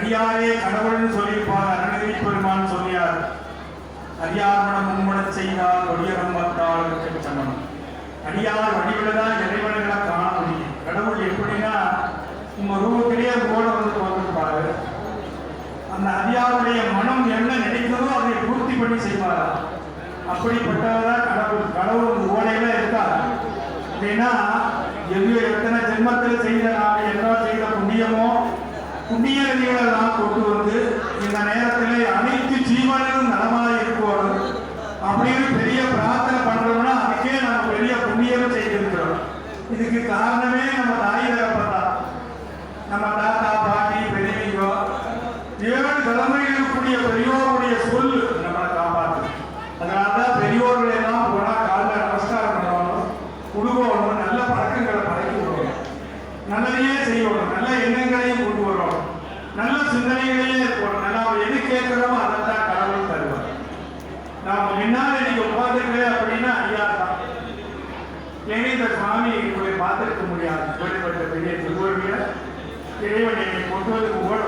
அடியாரே கடவுள்னு சொல்லியிருப்பார் அருணகிரி பெருமான் சொல்லியார். அடியார்மனம் மனம் செய்தால் கொடியரம் வந்தால் சமம் அடியார் வடிவில்தான் இறைவன்களை காண முடியும். கடவுள் எப்படின்னா உங்க ரூபத்திலேயே கூட வந்து வந்திருப்பாரு அந்த அடியாருடைய மனம் என்ன நினைக்கிறதோ அதை பூர்த்தி பண்ணி செய்வாரா? அப்படிப்பட்டதான் கடவுள். கடவுள் ஓடையில இருக்கார். அப்படின்னா எது எத்தனை ஜென்மத்தில் செய்த நாம் என்ன செய்த புண்ணியமோ புண்ணிய நதிகளை கொண்டு வந்து இந்த நேரத்திலே அனைத்து ஜீவனும் நலமாக இருப்போம் அப்படின்னு பெரிய பிரார்த்தனை பண்றோம்னா அதுக்கே நம்ம பெரிய புண்ணியம் செய்திருக்கிறோம். இதுக்கு காரணமே நம்ம தாய் தகப்பன் தான் நம்ம தாத்தா பாட்டி பெரியவங்க ஏழு தலைமுறையில் இருக்கக்கூடிய பெரியோர் வரும் நல்ல எண்ணங்களையும் கொண்டு வரும். நல்ல சிந்தனைகளையும் இருக்கணும் நம்ம எது கேட்கிறோமோ அதை தான் கடவுள் தருவார். நாம் முன்னாடி நீங்க உட்காந்துருக்கே அப்படின்னா ஐயா தான் ஏன்னா இந்த சுவாமி உங்களை பார்த்துருக்க முடியாது? இப்படிப்பட்ட பெரிய திருவள்ளுவர் இறைவன் என்னை கொண்டு வந்து உங்களோட